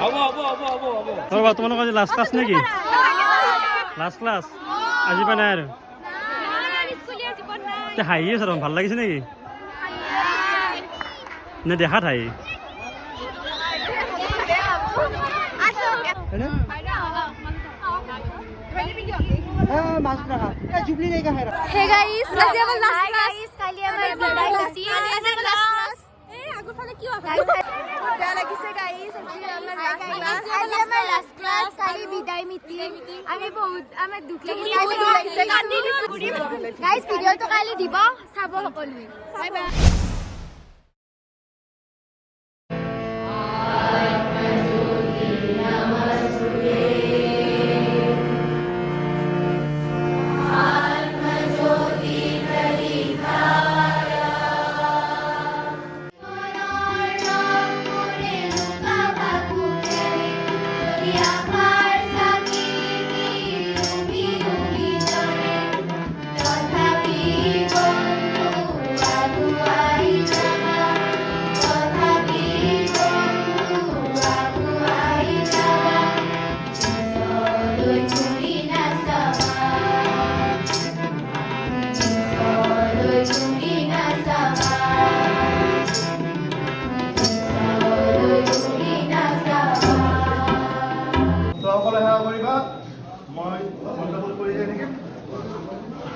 হ'ব ৰ'বা তোমালোকৰ আজি লাষ্ট ক্লাছ নেকি? লাষ্ট ক্লাছ আজি পাই নাই আৰু? হাঁহি আছে ভালো লাগিছে নেকি? নে বিদায় মিটিং। আমি বহুত আমাৰ দুখ লাগিছে। গাইস ভিডিঅ'টো কালি দিব। চাব সকলোৱে।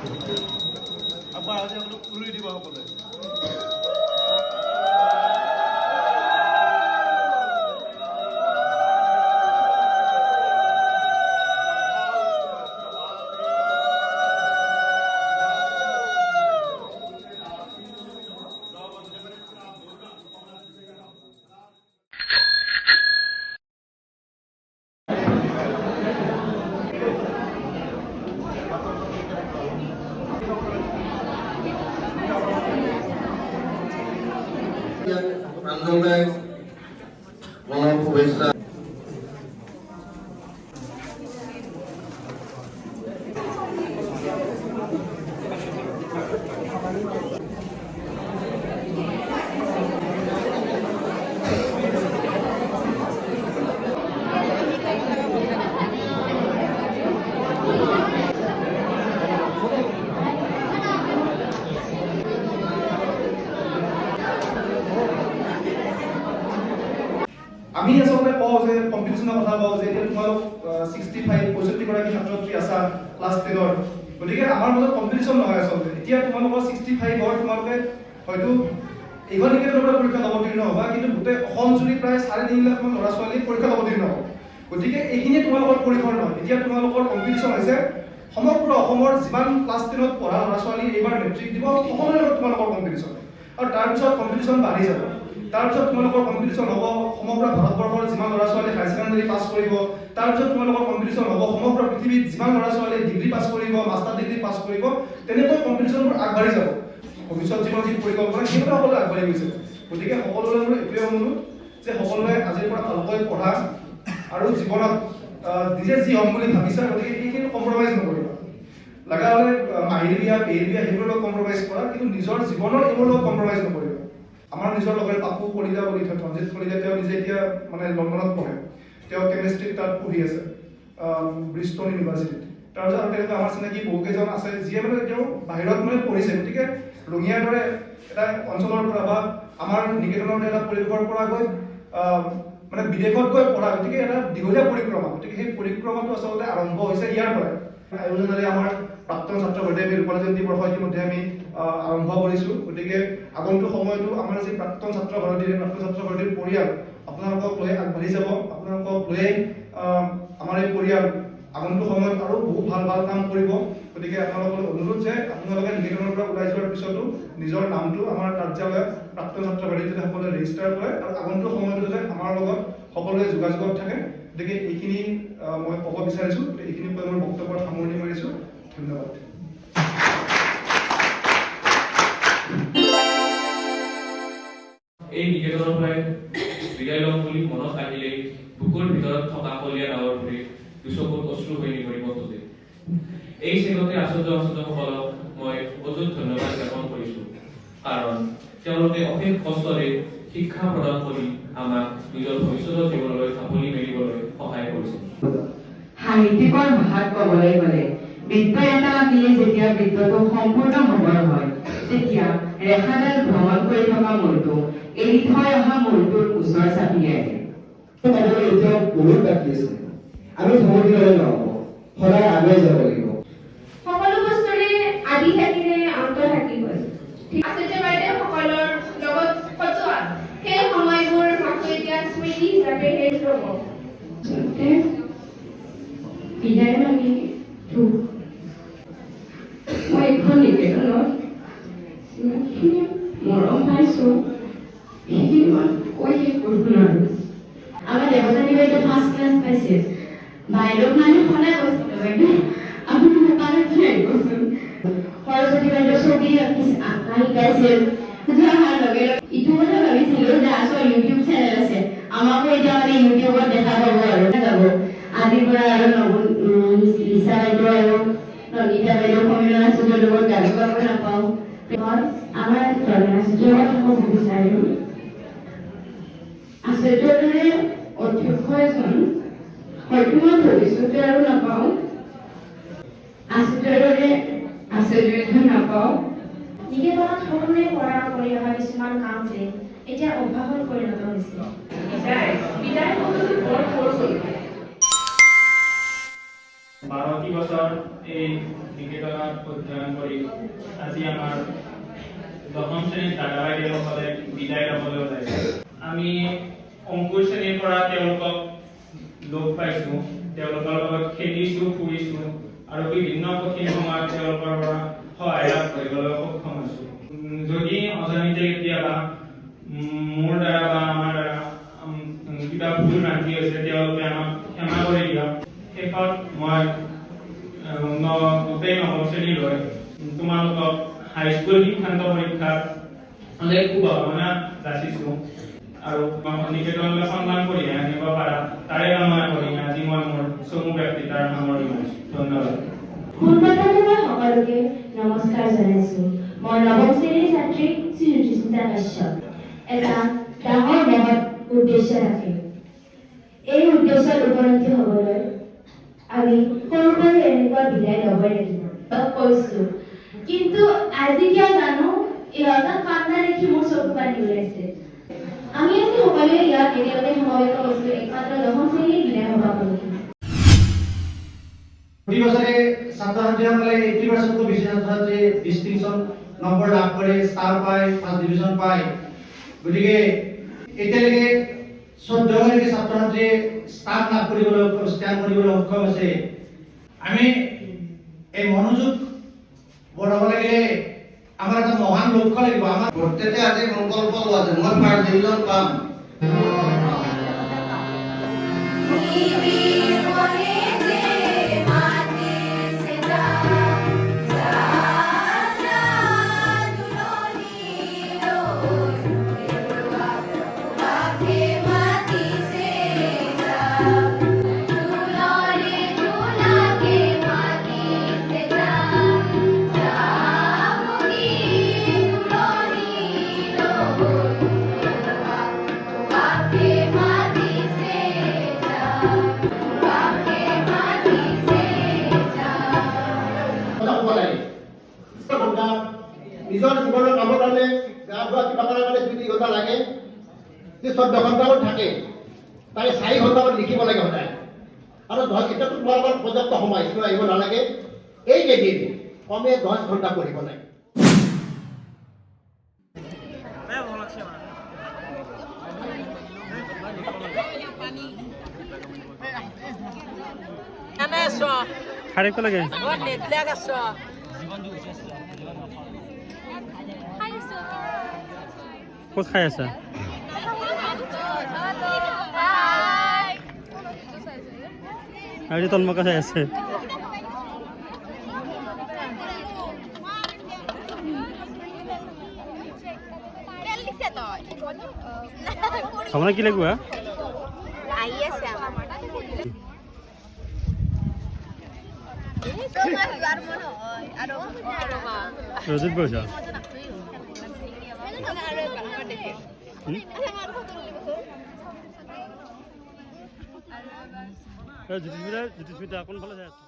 আবাৰ আজি সকলোক উৰুই দিব 我们不会是 কম্পিটিশ্যন নহয় আচলতে এতিয়া তোমালোকৰ ছিক্সটি ফাইভৰ তোমালোকে হয়তো এইখন নিকেতনৰ পৰা পৰীক্ষাত অৱতীৰ্ণ হ'বা কিন্তু গোটেই অসম জুৰি প্ৰায় চাৰে তিনি লাখমান ল'ৰা ছোৱালী পৰীক্ষাত অৱতীৰ্ণ হ'ব। গতিকে এইখিনিয়ে তোমালোকৰ পৰিসৰ নহয়। এতিয়া তোমালোকৰ কম্পিটিশ্যন হৈছে সমগ্ৰ অসমৰ যিমান ক্লাছ টেনত পঢ়া ল'ৰা ছোৱালী এইবাৰ মেট্ৰিক দিব সকলোৰে লগত তোমালোকৰ কম্পিটিশ্যন আৰু তাৰপিছত কম্পিটিশ্যন বাঢ়ি যাব। তাৰপিছত তোমালোকৰ কম্পিটিশ্যন হ'ব সমগ্ৰ ভাৰতবৰ্ষৰ যিমান ল'ৰা ছোৱালী হায়াৰ ছেকেণ্ডাৰী পাছ কৰিব তাৰপিছত তোমালোকৰ কম্পিটিশ্যন হ'ব সমগ্ৰ পৃথিৱীত যিমান ল'ৰা ছোৱালীয়ে ডিগ্ৰী পাছ কৰিব মাষ্টাৰ ডিগ্ৰী পাছ কৰিব তেনেকৈ কম্পিটিশ্যনবোৰ আগবাঢ়ি যাব। ভৱিষ্যত জীৱনৰ যি পৰিকল্পনা সেইবোৰ সকলোৱে আগবাঢ়ি গৈছে। গতিকে সকলোৰে মোৰ এইটোৱে অনুৰোধ যে সকলোৱে আজিৰ পৰা ভালকৈ পঢ়া আৰু জীৱনত নিজে যি হ'ম বুলি ভাবিছা গতিকে সেইখিনি কম্প্ৰমাইজ নকৰিবা। লগা হ'লে আহ, মাহিলী বিয়া পেহী বিয়া সেইবোৰৰ লগত কম্প্ৰমাইজ কৰা কিন্তু নিজৰ জীৱনৰ এইবোৰ লগত কম্প্ৰমাইজ নকৰিবা। আমাৰ নিজৰ লগৰে পাপু কলিতা বুলি থয় ধনজিত কলিতা, তেওঁ নিজে এতিয়া মানে লণ্ডনত পঢ়ে। তেওঁ কেমেষ্ট্ৰিত তাত পঢ়ি আছে ব্ৰিষ্টল ইউনিভাৰ্চিটিত তাৰপিছত আৰু তেনেকুৱা আমাৰ চিনাকি বহুকেইজন আছে, যিয়ে মানে তেওঁ বাহিৰত মানে পঢ়িছে। গতিকে ৰঙিয়াৰ দৰে এটা অঞ্চলৰ পৰা বা আমাৰ নিকেতনৰ এটা পৰিৱেশৰ পৰা গৈ মানে বিদেশত গৈ পঢ়া, গতিকে এটা দীঘলীয়া পৰিক্ৰমা। গতিকে সেই পৰিক্ৰমাটো আচলতে আৰম্ভ হৈছে ইয়াৰ পৰাই। আয়োজনেৰে আমাৰ প্ৰাক্তন ছাত্ৰ আমি ৰূপালী জয়ন্তী বৰ্ষ ইতিমধ্যে আমি আৰম্ভ কৰিছোঁ। গতিকে আগন্তুক সময়তো আমাৰ যি প্ৰাক্তন ছাত্ৰ ভাৰতীৰ প্ৰাক্তন ছাত্ৰ ভাৰতীৰ পৰিয়াল আপোনালোকক লৈ আগবাঢ়ি যাব। আপোনালোকক লৈ আহ, আমাৰ এই পৰিয়াল আগন্তুক সময়ত আৰু বহুত ভালো ভালো কাম কৰিব। গতিকে আপোনালোকলৈ অনুৰোধ যে আপোনালোকে নিকেতনৰ পৰা ওলাই যোৱাৰ পিছতো নিজৰ নামটো আমাৰ কাৰ্যালয়ত প্ৰাক্তন ছাত্ৰ ভাৰতীৰ যাতে সকলোৱে ৰেজিষ্টাৰ কৰে আৰু আগন্তুক সময়তো যাতে আমাৰ লগত সকলোৱে যোগাযোগত থাকে। গতিকে এইখিনি মই ক'ব বিচাৰিছোঁ। এইখিনি কৈ মোৰ বক্তব্যৰ সামৰণি মাৰিছোঁ। ধন্যবাদ। এই পৰাই বিদায় ল'ম বুলি মনত আহিলেই বুকুৰ ভিতৰত থকা কলীয়া ডাৱৰ ধৰি দুচকুত অশ্ৰু হৈ নিভৰিব খোজে। এই চেগতে আচৰ্য আচৰ্যসকলক মই অযুত ধন্যবাদ জ্ঞাপন কৰিছো। কাৰণ তেওঁলোকে অশেষ কষ্টৰে শিক্ষা প্ৰদান কৰি আমাক নিজৰ ভৱিষ্যতৰ জীৱনলৈ ঢাপলি মেলিবলৈ সহায় কৰিছে। সাহিত্যিকৰ ভাষাত ক'বলৈ গ'লে বৃত্ত এটা আঁকিলে যেতিয়া বৃত্তটো সম্পূৰ্ণ হ'বৰ হয়, তেতিয়া ৰেখাডাল ভ্ৰমণ কৰি থকা মূৰটো থৈ অহা মূৰটোৰ ওচৰ চাপি আহে। ক'বলৈ বহুত বাকী আছে। আমি থমকি নহ'ব। সদায় আগুৱাই যাব লাগিব। সকলো বস্তুৰে আদি থাকিলে অন্ত থাকিবই। আচলতে বাইদেউ সকলৰ লগত সজোৱা সেই সময়বোৰ মাথো এতিয়া স্মৃতি হিচাপে শেষ ৰ'ব বিদায় মানি দুখ মই এইখন নিকেতনত যিমানখিনি মৰম পাইছোঁ সেইখিনি মই কৈ শেষ কৰিব নোৱাৰোঁ আমাৰ দেৱজানী বাইদেউ ফাৰ্ষ্ট ক্লাছ পাইছে বাইদেউক মানে সদায় কৈছিলোঁ বাইদেউ আপুনি দোকানত কি আহিবচোন সৰস্বতী বাইদেউ ছবি আঁকিছে আঁকা শিকাইছিল তেতিয়া অহাৰ লগে লগে ইটো কথা ভাবিছিলোঁ যে আচল ইউটিউব চেনেল আছে আমাকো এতিয়া মানে ইউটিউবত দেখা পাব আৰু যাব আজিৰ পৰা আৰু নতুন উম, লিচা বাইদেউ আৰু নন্দিতা বাইদেউ সমীৰণ আচাৰ্যৰ লগত গান গাব নাপাওঁ মই আমাৰ ধৰ্মীয় আচাৰ্যৰ কথা ক'ব বিচাৰিম আচাৰ্যৰ দৰে অধ্যক্ষ এজন হয়তো মই ভৱিষ্যতে আৰু নাপাওঁ আচাৰ্যৰ দৰে আচাৰ্য এজন নাপাওঁ নিকেতনত সৰুৰে পৰা কৰি অহা কিছুমান কাম যে এতিয়া অভ্যাসত পৰিণত হৈছে। বিদায় বিদায় বৰ সৰু বাৰটি বছৰ এই নিকেতনত অধ্যয়ন কৰি আজি আমাৰ দশম শ্ৰেণীত দাদা বাইদেউসকলে বিদায় ল'বলৈ ওলাইছে। আমি অংকুৰ শ্ৰেণীৰ পৰা তেওঁলোকক লগ পাইছোঁ তেওঁলোকৰ লগত খেলিছোঁ ফুৰিছোঁ আৰু বিভিন্ন কঠিন সময়ত তেওঁলোকৰ পৰা সহায় লাভ কৰিবলৈ সক্ষম হৈছোঁ যদি অজানিতে কেতিয়াবা মোৰ দ্বাৰা বা আমাৰ দ্বাৰা কিবা ভুল ৰান্ধি হৈছে, তেওঁলোকে আমাক ক্ষমা কৰি দিয়ক শেষত মই গোটেই নৱম শ্ৰেণীলৈ তোমালোকক হাইস্কুল শিক্ষান্ত পৰীক্ষাত হ'লে শুভকামনা যাচিছোঁ। আৰু নিকেতনলৈ সন্মান কৰি আনিব পাৰা, তাৰে কামনা কৰি আজি মই মোৰ চমু ব্যক্তিতাৰ সামৰণি মাৰিছোঁ। ধন্যবাদ। নমস্কাৰ জনাইছো মই নৱম শ্ৰেণীৰ ছাত্ৰী শ্ৰী ৰুচিস্মিতা কাশ্যপ এটা ডাঙৰ মহৎ উদ্দেশ্য ৰাখে এই উদ্দেশ্যত উপনীত হ'বলৈ আমি সৰু সৰু এনেকুৱা বিদায় ল'বই লাগিব লগ কৈছো ছাত্ৰ এইটি পাৰ্চেণ্টকৈ বেছি ছাত্ৰ ছাত্ৰীয়ে নম্বৰ লাভ কৰে ষ্টাৰ পায় ফাৰ্ষ্ট ডিভিজন পায়। গতিকে এতিয়ালৈকে চৈধ্যগৰাকী ছাত্ৰ ছাত্ৰীয়ে ষ্টাৰ লাভ কৰিবলৈ ষ্টেণ্ড কৰিবলৈ সক্ষম হৈছে। আমি এই মনোযোগ বঢ়াব লাগিলে আমাৰ এটা মহান লক্ষ্য লাগিব। আমাৰ প্ৰত্যেকে আজি সংকল্প লোৱা যে মই ফাৰ্ষ্ট ডিভিজন পাম। নিজৰ জীৱনৰ কামৰ কাৰণে গা ধোৱা কিবা কৰাৰ কাৰণে দুই তিনি ঘণ্টা লাগে। যে চৈধ্য ঘণ্টামান থাকে তাৰে চাৰি ঘণ্টামান লিখিব লাগে সদায়। আৰু দহ এতিয়াতো তোমালোকৰ পৰ্যাপ্ত সময় স্কুল আহিব নালাগে। এইকেইদিন কমে দহ ঘণ্টা পঢ়িব লাগে। খাৰিব লাগে। খাই আছা? আৰু তলমকা চাই আছে। আপোনাৰ কি লাগিব হা? আহি আছে আমাৰ আৰু ৰজিত বৈছা জ্যোতিস্মিতা জ্যোতিস্মিতা কোনফালে চাই আছো?